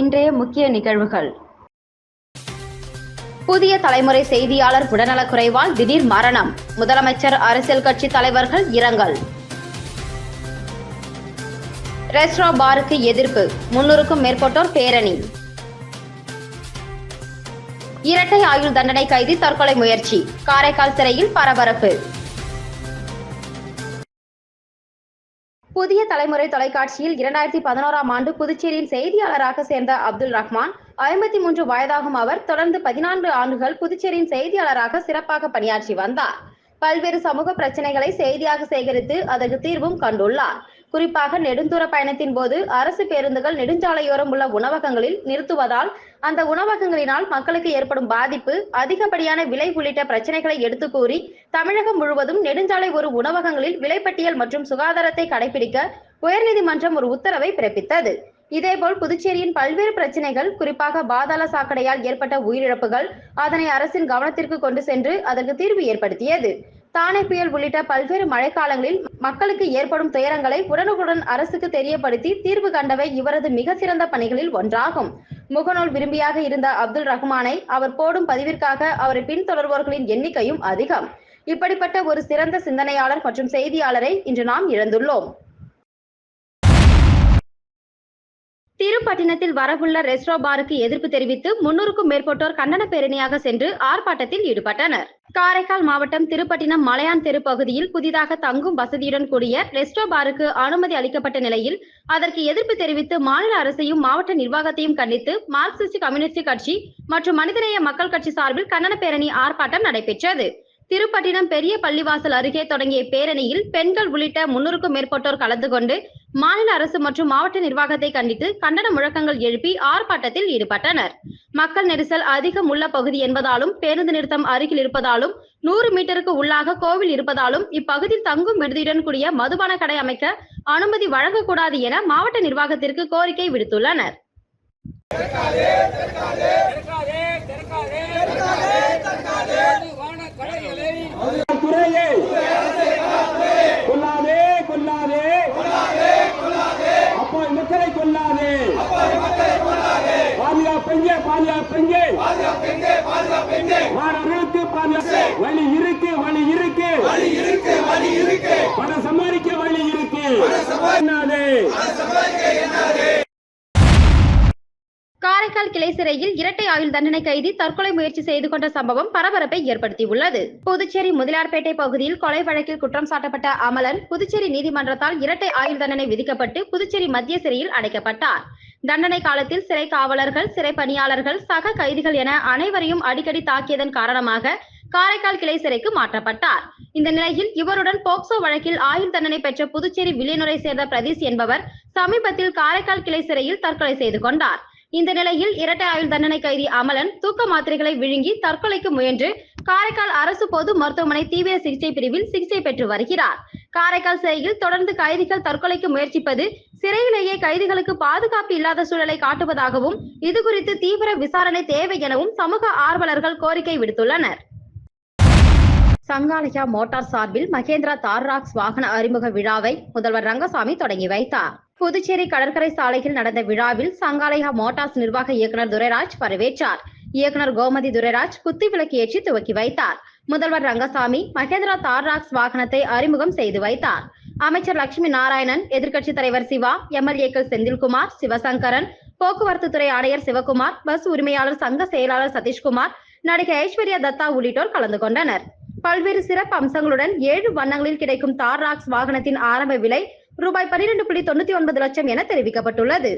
இன்றைய முக்கிய நிகழ்வுகள். புதிய தலைமுறை செய்தியாளர் உடல்நலக்குறைவால் திடீர் மரணம். முதலமைச்சர் அரசியல் கட்சி தலைவர்கள் இரங்கல். ரெஸ்ட்ரா பாருக்கு எதிர்ப்பு. முன்னூறுக்கும் மேற்பட்டோர் பேரணி. இரட்டை ஆயுள் தண்டனை கைதி தற்கொலை முயற்சி. காரைக்கால் சிறையில் பரபரப்பு. புதிய தலைமுறை தொலைக்காட்சியில் இரண்டாயிரத்தி பதினோராம் ஆண்டு புதுச்சேரியில் செய்தியாளராக சேர்ந்த அப்துல் ரஹ்மான் ஐம்பத்தி மூன்று வயதாகும் அவர் தொடர்ந்து பதினான்கு ஆண்டுகள் புதுச்சேரியின் செய்தியாளராக சிறப்பாக பணியாற்றி வந்தார். பல்வேறு சமூக பிரச்சனைகளை செய்தியாக சேகரித்து அதற்கு தீர்வும் கண்டுள்ளார். குறிப்பாக நெடுந்தூர பயணத்தின் போது அரசு பேருந்துகள் நெடுஞ்சாலையோரம் உள்ள உணவகங்களில் நிறுத்துவதால் அந்த உணவகங்களினால் மக்களுக்கு ஏற்படும் பாதிப்பு அதிகப்படியான விலை உள்ளிட்ட பிரச்சனைகளை எடுத்து கூறி தமிழகம் முழுவதும் நெடுஞ்சாலை ஒரு உணவகங்களில் விலைப்பட்டியல் மற்றும் சுகாதாரத்தை கடைபிடிக்க உயர்நீதிமன்றம் ஒரு உத்தரவை பிறப்பித்தது. இதேபோல் புதுச்சேரியின் பல்வேறு பிரச்சனைகள் குறிப்பாக பாதாள சாக்கடையால் ஏற்பட்ட உயிரிழப்புகள் அதனை அரசின் கவனத்திற்கு கொண்டு சென்று அதற்கு தீர்வு ஏற்படுத்தியது. தானே புயல் உள்ளிட்ட பல்வேறு மழைக்காலங்களில் மக்களுக்கு ஏற்படும் துயரங்களை உடனுக்குடன் அரசுக்கு தெரியப்படுத்தி தீர்வு கண்டவை இவரது மிக சிறந்த பணிகளில் ஒன்றாகும். முகநூல் விரும்பியாக இருந்த அப்துல் ரஹ்மானை அவர் போடும் பதிவிற்காக அவரை பின்தொடர்பவர்களின் எண்ணிக்கையும் அதிகம். இப்படிப்பட்ட ஒரு சிறந்த சிந்தனையாளர் மற்றும் செய்தியாளரை இன்று நாம் இழந்துள்ளோம். திருப்பட்டினத்தில் வரவுள்ள ரெஸ்ட்ரோ பாருக்கு எதிர்ப்பு தெரிவித்து முன்னூறுக்கும் மேற்பட்டோர் கண்டன பேரணியாக சென்று ஆர்ப்பாட்டத்தில் ஈடுபட்டனர். காரைக்கால் மாவட்டம் திருப்பட்டினம் மலையான் தெரு பகுதியில் புதிதாக தங்கும் வசதியுடன் கூடிய ரெஸ்டோ பாருக்கு அனுமதி அளிக்கப்பட்ட நிலையில் அதற்கு எதிர்ப்பு தெரிவித்து மாநில அரசையும் மாவட்ட நிர்வாகத்தையும் கண்டித்து மார்க்சிஸ்ட் கம்யூனிஸ்ட் கட்சி மற்றும் மனிதநேய மக்கள் கட்சி சார்பில் கண்டன பேரணி ஆர்ப்பாட்டம் நடைபெற்றது. திருப்பட்டினம் பெரிய பள்ளிவாசல் அருகே தொடங்கிய பேரணியில் பெண்கள் உள்ளிட்ட முன்னூறுக்கும் மேற்பட்டோர் கலந்து கொண்டு மாநில அரசு மற்றும் மாவட்ட நிர்வாகத்தை கண்டித்து கண்டன முழக்கங்கள் எழுப்பி ஆர்ப்பாட்டத்தில் ஈடுபட்டனர் மக்கள் நெரிசல் அதிகம் உள்ள பகுதி என்பதாலும் பேருந்து நிறுத்தம் அருகில் இருப்பதாலும் நூறு மீட்டருக்கு உள்ளாக கோவில் இருப்பதாலும் இப்பகுதியில் தங்கும் விடுதியுடன் கூடிய மதுபான கடை அமைக்க அனுமதி வழங்கக்கூடாது என மாவட்ட நிர்வாகத்திற்கு கோரிக்கை விடுத்துள்ளனர் துறையை கொல்லாதே கொல்லாதே. அப்பா மக்களை கொல்லாதே. பாதுகாப்பெங்க பாதுகாப்பெங்க மாணவர்களுக்கு பாதுகாப்பு வழி இருக்கு வழி இருக்கு வழி இருக்கு வழி இருக்கு. பணம் சம்பாதிக்க வழி இருக்கு. என்னாதே? காரைக்கால் கிளை சிறையில் இரட்டை ஆயுள் தண்டனை கைதி தற்கொலை முயற்சி செய்து கொண்ட சம்பவம் பரபரப்பை ஏற்படுத்தியுள்ளது. புதுச்சேரி முதலியார்பேட்டை பகுதியில் கொலை வழக்கில் குற்றம் சாட்டப்பட்ட அமலன் புதுச்சேரி நீதிமன்றத்தால் இரட்டை ஆயுள் தண்டனை விதிக்கப்பட்டு புதுச்சேரி மத்திய சிறையில் அடைக்கப்பட்டார். தண்டனை காலத்தில் சிறை காவலர்கள் சிறை பணியாளர்கள் சக கைதிகள் என அனைவரையும் அடிக்கடி தாக்கியதன் காரணமாக காரைக்கால் கிளை சிறைக்கு மாற்றப்பட்டார். இந்த நிலையில் இவருடன் போக்சோ வழக்கில் ஆயுள் தண்டனை பெற்ற புதுச்சேரி வில்லியனூரை சேர்ந்த பிரதீஷ் என்பவர் சமீபத்தில் காரைக்கால் கிளை சிறையில் தற்கொலை செய்து கொண்டார். இந்த நிலையில் இரட்டை ஆயுள் தண்டனை கைதி அமலன் தூக்க மாத்திரைகளை விழுங்கி தற்கொலைக்கு முயன்று காரைக்கால் அரசு பொது மருத்துவமனை தீவிர சிகிச்சை பிரிவில் சிகிச்சை பெற்று வருகிறார். காரைக்கால் சிறையில் தொடர்ந்து கைதிகள் தற்கொலைக்கு முயற்சிப்பது சிறையிலேயே கைதிகளுக்கு பாதுகாப்பு இல்லாத சூழலை காட்டுவதாகவும் இது குறித்து தீவிர விசாரணை தேவை எனவும் சமூக ஆர்வலர்கள் கோரிக்கை விடுத்துள்ளனர். சங்காலயா மோட்டார் சார்பில் மகேந்திரா தார்ராக்ஸ் வாகன அறிமுக விழாவை முதல்வர் ரங்கசாமி தொடங்கி வைத்தார். புதுச்சேரி கடற்கரை சாலையில் நடந்த விழாவில் சங்காலயா மோட்டார்ஸ் நிர்வாக இயக்குனர் துரைராஜ் வரவேற்றார். இயக்குநர் கோமதி துரைராஜ் குத்துவிளக்கு ஏற்றி துவக்கி வைத்தார். முதல்வர் ரங்கசாமி மகேந்திரா தார்ராக்ஸ் வாகனத்தை அறிமுகம் செய்து வைத்தார். அமைச்சர் லட்சுமி நாராயணன் எதிர்க்கட்சித் தலைவர் சிவா எம்எல்ஏக்கள் செந்தில்குமார் சிவசங்கரன் போக்குவரத்து துறை ஆணையர் சிவகுமார் பஸ் உரிமையாளர் சங்க செயலாளர் சதீஷ்குமார் நடிகை ஐஸ்வர்யா தத்தா உள்ளிட்டோர் கலந்து கொண்டனர். பல்வேறு சிறப்பு அம்சங்களுடன் ஏழு வண்ணங்களில் கிடைக்கும் தார் ராக்ஸ் வாகனத்தின் ஆரம்ப விலை ரூபாய் பன்னிரண்டு புள்ளி தொண்ணூத்தி ஒன்பது லட்சம் என தெரிவிக்கப்பட்டுள்ளது.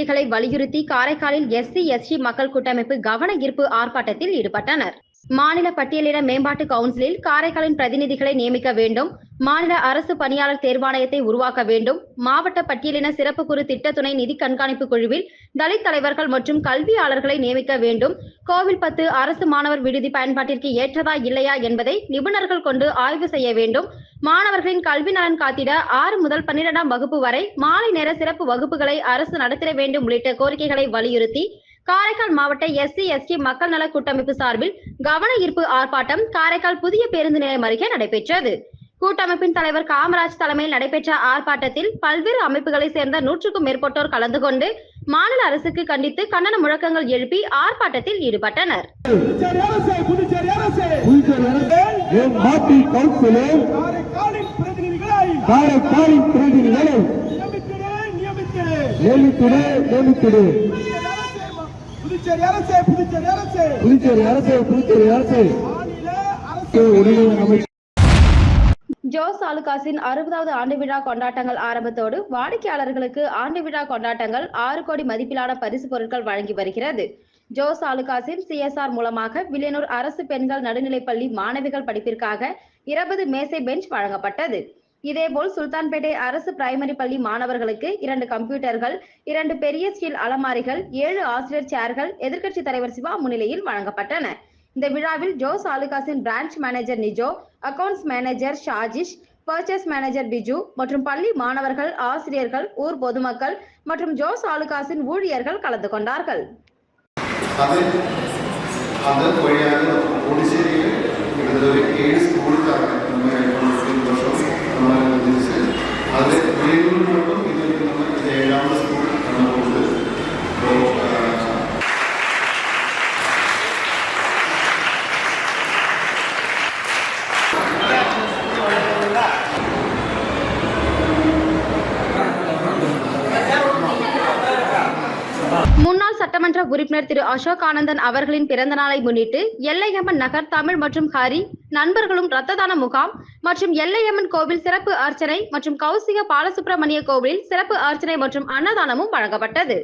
கோரிக்கைகளை வலியுறுத்தி காரைக்காலில் எஸ்சி எஸ்டி மக்கள் கூட்டமைப்பு கவன ஈர்ப்பு ஆர்ப்பாட்டத்தில் ஈடுபட்டனர். மாநில பட்டியலின மேம்பாட்டு கவுன்சிலில் காரைக்காலின் பிரதிநிதிகளை நியமிக்க வேண்டும். மாநில அரசு பணியாளர் தேர்வாணையத்தை உருவாக்க வேண்டும். மாவட்ட பட்டியலின சிறப்பு குறு திட்ட துணை நிதி கண்காணிப்பு குழுவில் தலித் தலைவர்கள் மற்றும் கல்வியாளர்களை நியமிக்க வேண்டும். கோவில்பத்து அரசு மாணவர் விடுதி பயன்பாட்டிற்கு ஏற்றதா இல்லையா என்பதை நிபுணர்கள் கொண்டு ஆய்வு செய்ய வேண்டும். மாணவர்களின் கல்வி நலன் காத்திட ஆறு முதல் பன்னிரெண்டாம் வகுப்பு வரை மாலை நேர சிறப்பு வகுப்புகளை அரசு நடத்திட வேண்டும் உள்ளிட்ட கோரிக்கைகளை வலியுறுத்தி காரைக்கால் மாவட்ட எஸ்சி எஸ்டி மக்கள் நல கூட்டமைப்பு சார்பில் கவன ஈர்ப்பு ஆர்ப்பாட்டம் காரைக்கால் புதிய பேருந்து நிலையம் அருகே நடைபெற்றது. கூட்டமைப்பின் தலைவர் காமராஜ் தலைமையில் நடைபெற்ற ஆர்ப்பாட்டத்தில் பல்வேறு அமைப்புகளைச் சேர்ந்த நூற்றுக்கும் மேற்பட்டோர் கலந்து கொண்டு மாநில அரசுக்கு கண்டித்து கண்டன முழக்கங்கள் எழுப்பி ஆர்ப்பாட்டத்தில் ஈடுபட்டனர். புதுச்சேரி அரசு புதுச்சேரி அரசு. ஜோஸ் ஆலுகாஸின் அறுபதாவது ஆண்டு விழா கொண்டாட்டங்கள் ஆரம்பத்தோடு வாடிக்கையாளர்களுக்கு ஆண்டு விழா கொண்டாட்டங்கள் ஆறு கோடி மதிப்பிலான பரிசு பொருட்கள் வழங்கி வருகிறது. ஜோஸ் ஆலுகாஸின் சிஎஸ்ஆர் மூலமாக வில்லியனூர் அரசு பெண்கள் நடுநிலைப்பள்ளி மாணவிகள் படிப்பிற்காக இருபது மேசை பெஞ்ச் வழங்கப்பட்டது. இதேபோல் சுல்தான்பேட்டை அரசு பிரைமரி பள்ளி மாணவர்களுக்கு இரண்டு கம்ப்யூட்டர்கள் இரண்டு பெரிய ஸ்டீல் அலமாரிகள் ஏழு ஆசிரியர் சேர்கள் எதிர்க்கட்சி தலைவர் சிவா முன்னிலையில் வழங்கப்பட்டன. இந்த விழாவில் Jos ஆலுகாஸின் branch manager Nijo accounts manager Shajish purchase manager Biju மற்றும் பள்ளி மாணவர்கள் ஆசிரியர்கள் ஊர் பொதுமக்கள் மற்றும் ஜோஸ் ஆலுகாஸின் ஊழியர்கள் கலந்து கொண்டார்கள் അത് അത് വഴിയാണ് പോണ്ടിച്ചേരിയിൽ ഇവിടെ ഒരു ഏഴ് സ്കൂളുകളാണ് உறுப்பினர் திரு அசோக் ஆனந்தன் அவர்களின் பிறந்த நாளை முன்னிட்டு எல்லையம்மன் நகர் தமிழ் மற்றும் ஹரி நண்பர்களும் இரத்த தான முகாம் மற்றும் எல்லையம்மன் கோவில் சிறப்பு அர்ச்சனை மற்றும் கௌசிக பாலசுப்பிரமணிய கோவிலில் சிறப்பு அர்ச்சனை மற்றும் அன்னதானமும் வழங்கப்பட்டது.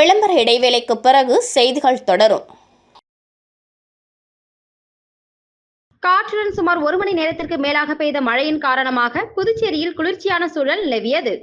விளம்பர இடைவேளைக்கு பிறகு செய்திகள் தொடரும். காற்றுடன் சுமார் ஒரு மணி நேரத்திற்கு மேலாக பெய்த மழையின் காரணமாக புதுச்சேரியில் குளிர்ச்சியான சூழல் நிலவியது.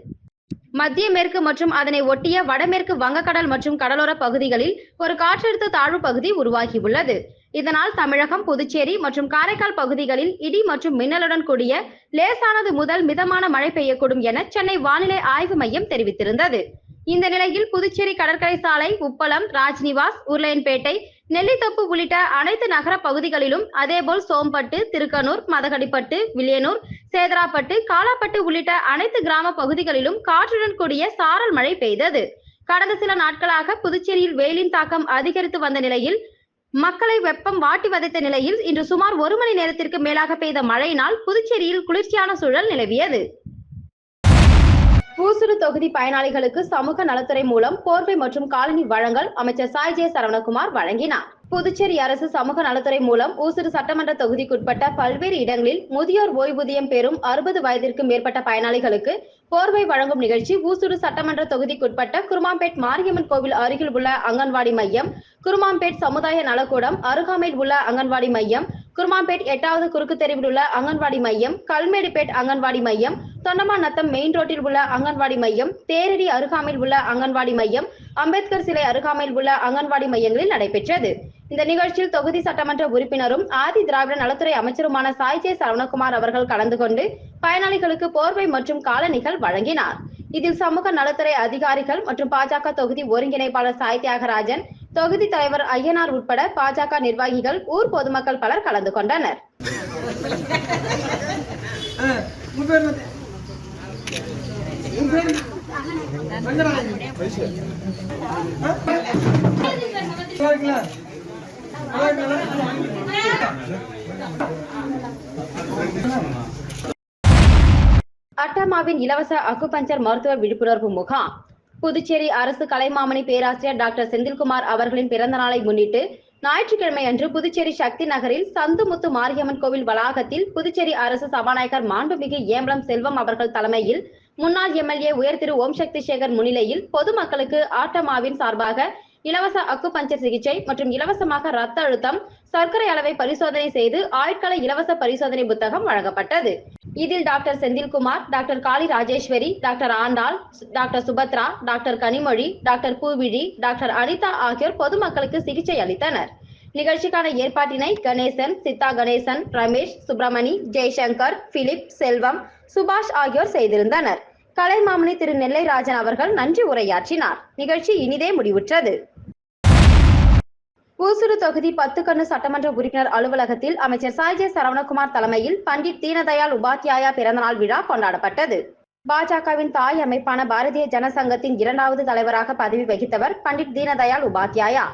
மத்திய மேற்கு மற்றும் அதனை ஒட்டிய வடமேற்கு வங்கக்கடல் மற்றும் கடலோர பகுதிகளில் ஒரு காற்றழுத்த தாழ்வு பகுதி உருவாகியுள்ளது. இதனால் தமிழகம் புதுச்சேரி மற்றும் காரைக்கால் பகுதிகளில் இடி மற்றும் மின்னலுடன் கூடிய லேசானது முதல் மிதமான மழை பெய்யக்கூடும் என சென்னை வானிலை ஆய்வு மையம் தெரிவித்திருந்தது. இந்த நிலையில் புதுச்சேரி கடற்கரை சாலை உப்பளம் ராஜ்நிவாஸ் உருளையன்பேட்டை நெல்லித்தோப்பு உள்ளிட்ட அனைத்து நகர பகுதிகளிலும் அதேபோல் சோம்பட்டு திருக்கனூர் மதகடிப்பட்டு வில்லியனூர் சேதராப்பட்டு காலாப்பட்டு உள்ளிட்ட அனைத்து கிராம பகுதிகளிலும் காற்றுடன் கூடிய சாரல் மழை பெய்தது. கடந்த சில நாட்களாக புதுச்சேரியில் வெயிலின் தாக்கம் அதிகரித்து வந்த நிலையில் மக்களை வெப்பம் வாட்டி வதைத்த நிலையில் இன்று சுமார் ஒரு மணி நேரத்திற்கு மேலாக பெய்த மழையினால் புதுச்சேரியில் குளிர்ச்சியான சூழல் நிலவியது. பூசுரு தொகுதி பயனாளிகளுக்கு சமூக நலத்துறை மூலம் போர்வை மற்றும் காலனி வழங்கல் அமைச்சர் சாய் ஜே சரவணகுமார் வழங்கினார். புதுச்சேரி அரசு சமூக நலத்துறை மூலம் ஊசுடு சட்டமன்ற தொகுதிக்குட்பட்ட பல்வேறு இடங்களில் முதியோர் ஓய்வூதியம் பெறும் அறுபது வயதிற்கு மேற்பட்ட பயனாளிகளுக்கு போர்வை வழங்கும் நிகழ்ச்சி ஊசுடு சட்டமன்ற தொகுதிக்குட்பட்ட குருமாம்பேட் மாரியம்மன் கோவில் அருகில் உள்ள அங்கன்வாடி மையம் குருமாம்பேட் சமுதாய நலக்கூடம் அருகாமையில் உள்ள அங்கன்வாடி மையம் குருமாம்பேட் எட்டாவது குறுக்கு தெருவில் உள்ள அங்கன்வாடி மையம் கல்மேடுபேட் அங்கன்வாடி மையம் தொண்டமாநத்தம் மெயின் ரோட்டில் உள்ள அங்கன்வாடி மையம் தேரடி அருகாமையில் உள்ள அங்கன்வாடி மையம் அம்பேத்கர் சிலை அருகாமையில் உள்ள அங்கன்வாடி மையங்களில் நடைபெற்றது. இந்த நிகழ்ச்சியில் தொகுதி சட்டமன்ற உறுப்பினரும் ஆதி திராவிட நலத்துறை அமைச்சருமான சாய்ஜே சரவணகுமார் அவர்கள் கலந்து கொண்டு பயனாளிகளுக்கு போர்வை மற்றும் காலணிகள் வழங்கினார் இதில் சமூக நலத்துறை அதிகாரிகள் மற்றும் பாஜக தொகுதி ஒருங்கிணைப்பாளர் சாய் தியாகராஜன் தொகுதி தலைவர் ஐயனார் உட்பட பாஜக நிர்வாகிகள் ஊர் பொதுமக்கள் பலர் கலந்து கொண்டனர் அட்டாமாவின் இலவச அக்குபஞ்சர் மருத்துவ விழிப்புணர்வு முகாம். புதுச்சேரி அரசு கலைமாமணி பேராசிரியர் டாக்டர் செந்தில்குமார் அவர்களின் பிறந்த நாளை முன்னிட்டு ஞாயிற்றுக்கிழமை அன்று புதுச்சேரி சக்தி நகரில் சந்துமுத்து மாரியம்மன் கோவில் வளாகத்தில் புதுச்சேரி அரசு சபாநாயகர் மாண்புமிகு ஏம்பலம் செல்வம் அவர்கள் தலைமையில் முன்னாள் எம்எல்ஏ உயர் திரு ஓம் சக்தி சேகர் முன்னிலையில் பொதுமக்களுக்கு ஆட்டமாவின் சார்பாக இலவச அக்குபஞ்சர் சிகிச்சை மற்றும் இலவசமாக ரத்த அழுத்தம் சர்க்கரை அளவை பரிசோதனை செய்து ஆயுட்கால இலவச பரிசோதனை புத்தகம் வழங்கப்பட்டது. இதில் doctor Senthilkumar doctor Kali Rajeswari doctor Andal doctor Subhadra doctor Kanimozhi doctor Poovizhi doctor Anitha ஆகியோர் பொதுமக்களுக்கு சிகிச்சை அளித்தனர். நிகழ்ச்சிக்கான ஏற்பாட்டினை கணேசன் சித்தா கணேசன் ரமேஷ் சுப்பிரமணி ஜெய்சங்கர் பிலிப் செல்வம் சுபாஷ் ஆகியோர் செய்திருந்தனர். கலை மாமணி திரு நெல்லை ராஜன் அவர்கள் நன்றி உரையாற்றினார். நிகழ்ச்சி இனிதே முடிவுற்றது. ஊசுடு தொகுதி பத்து கண்ணு சட்டமன்ற உறுப்பினர் அலுவலகத்தில் அமைச்சர் சாய்ஜே சரவணகுமார் தலைமையில் பண்டிட் தீனதயாள் உபாத்யாயா பிறந்தநாள் விழா கொண்டாடப்பட்டது. பாஜகவின் தாய் அமைப்பான பாரதிய ஜனசங்கத்தின் இரண்டாவது தலைவராக பதவி வகித்தவர் பண்டிட் தீனதயாள் உபாத்யாயா.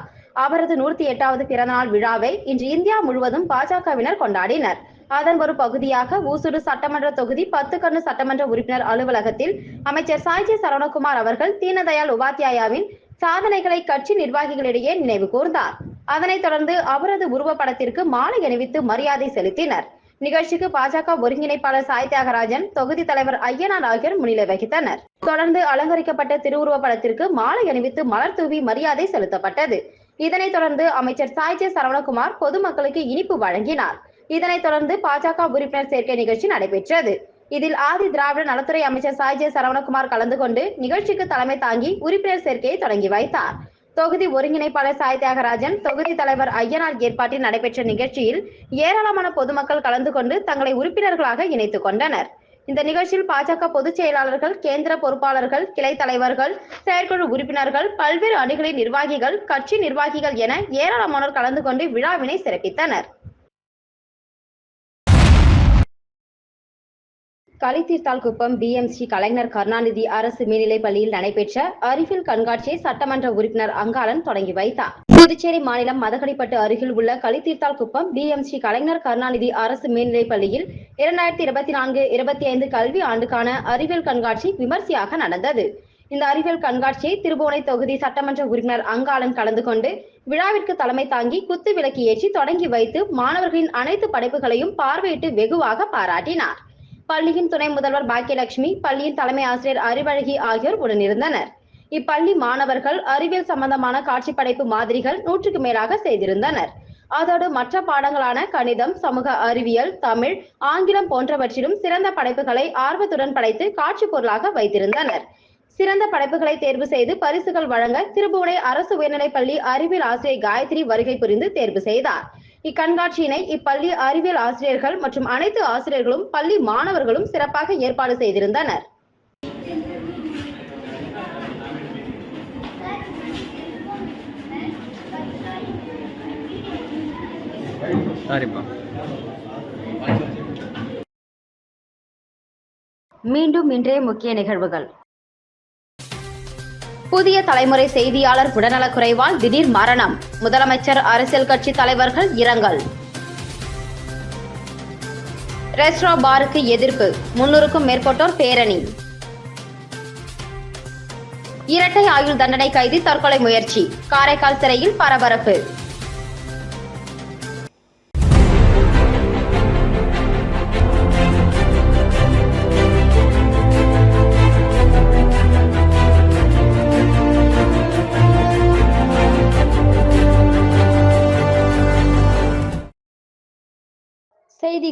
அவரது நூற்றி எட்டாவது பிறந்தநாள் விழாவை இன்று இந்தியா முழுவதும் பாஜகவினர் கொண்டாடினர். அதன் ஒரு பகுதியாக ஊசுடு சட்டமன்ற தொகுதி பத்து கண்ணு சட்டமன்ற உறுப்பினர் அலுவலகத்தில் அமைச்சர் சாய்ஜி சரவணகுமார் அவர்கள் தீனதயாள் உபாத்யாயாவின் சாதனைகளை கட்சி நிர்வாகிகளிடையே நினைவு கூர்ந்தார். அதனைத் தொடர்ந்து அவரது உருவப்படத்திற்கு மாலை அணிவித்து மரியாதை செலுத்தினர். நிகழ்ச்சிக்கு பாஜக ஒருங்கிணைப்பாளர் சாய் தியாகராஜன் தொகுதி தலைவர் ஐயனார் ஆகியோர் முன்னிலை வகித்தனர். தொடர்ந்து அலங்கரிக்கப்பட்ட திருவுருவ படத்திற்கு மாலை அணிவித்து மலர் தூவி மரியாதை செலுத்தப்பட்டது. இதனைத் தொடர்ந்து அமைச்சர் சாய்ஜே சரவணகுமார் பொதுமக்களுக்கு இனிப்பு வழங்கினார். இதனைத் தொடர்ந்து பாஜக உறுப்பினர் சேர்க்கை நிகழ்ச்சி நடைபெற்றது. இதில் ஆதி திராவிட நலத்துறை அமைச்சர் சாய்ஜே சரவணகுமார் கலந்து கொண்டு நிகழ்ச்சிக்கு தலைமை தாங்கி உறுப்பினர் சேர்க்கையை தொடங்கி வைத்தார். தொகுதி ஒருங்கிணைப்பாளர் சாய் தியாகராஜன் தொகுதி தலைவர் ஐயனார் ஏற்பாட்டில் நடைபெற்ற நிகழ்ச்சியில் ஏராளமான பொதுமக்கள் கலந்து கொண்டு தங்களை உறுப்பினர்களாக இணைத்துக் கொண்டனர். இந்த நிகழ்ச்சியில் பாஜக பொதுச் செயலாளர்கள் கேந்திர பொறுப்பாளர்கள் கிளை தலைவர்கள் செயற்குழு உறுப்பினர்கள் பல்வேறு அணிகளின் நிர்வாகிகள் கட்சி நிர்வாகிகள் என ஏராளமானோர் கலந்து கொண்டு விழாவினை சிறப்பித்தனர். கலித்தீர்த்தால் குப்பம் பிஎம்சி கலைஞர் கருணாநிதி அரசு மேல்நிலைப் பள்ளியில் நடைபெற்ற அறிவியல் கண்காட்சியை சட்டமன்ற உறுப்பினர் அங்காளன் தொடங்கி வைத்தார். புதுச்சேரி மாநிலம் மதகடிப்பட்டு அருகில் உள்ள களித்தீர்த்தால் குப்பம் பிஎம்சி கலைஞர் கருணாநிதி அரசு மேல்நிலைப் பள்ளியில் இரண்டாயிரத்தி இருபத்தி நான்கு இருபத்தி ஐந்து கல்வி ஆண்டுக்கான அறிவியல் கண்காட்சி விமர்சையாக நடந்தது. இந்த அறிவியல் கண்காட்சியை திருபுவனை தொகுதி சட்டமன்ற உறுப்பினர் அங்காளன் கலந்து கொண்டு விழாவிற்கு தலைமை தாங்கி குத்து விளக்கு ஏற்றி தொடங்கி வைத்து மாணவர்களின் அனைத்து படைப்புகளையும் பார்வையிட்டு வெகுவாக பாராட்டினார். பள்ளியின் துணை முதல்வர் பாக்கியலட்சுமி பள்ளியின் தலைமை ஆசிரியர் அறிவழகி ஆகியோர் உடனிருந்தனர். இப்பள்ளி மாணவர்கள் அறிவியல் சம்பந்தமான காட்சி படைப்பு மாதிரிகள் நூற்றுக்கு மேலாக செய்திருந்தனர். அதோடு மற்ற பாடங்களான கணிதம் சமூக அறிவியல் தமிழ் ஆங்கிலம் போன்றவற்றிலும் சிறந்த படைப்புகளை ஆர்வத்துடன் படைத்து காட்சி பொருளாக வைத்திருந்தனர். சிறந்த படைப்புகளை தேர்வு செய்து பரிசுகள் வழங்க திருபுவனை அரசு உயர்நிலைப்பள்ளி அறிவியல் ஆசிரியர் காயத்ரி வருகை புரிந்து தேர்வு செய்தார். இக்கண்காட்சியினை இப்பள்ளி அறிவியல் ஆசிரியர்கள் மற்றும் அனைத்து ஆசிரியர்களும் பள்ளி மாணவர்களும் சிறப்பாக ஏற்பாடு செய்திருந்தனர். மீண்டும் இன்றைய முக்கிய நிகழ்வுகள். புதிய தலைமுறை செய்தியாளர் உடல்நலக்குறைவால் திடீர் மரணம். முதலமைச்சர் அரசியல் கட்சி தலைவர்கள் இரங்கல். ரெஸ்ட்ரா பாருக்கு எதிர்ப்பு. முன்னூறுக்கும் மேற்பட்டோர் பேரணி. இரட்டை ஆயுள் தண்டனை கைதி தற்கொலை முயற்சி. காரைக்கால் சிறையில் பரபரப்பு.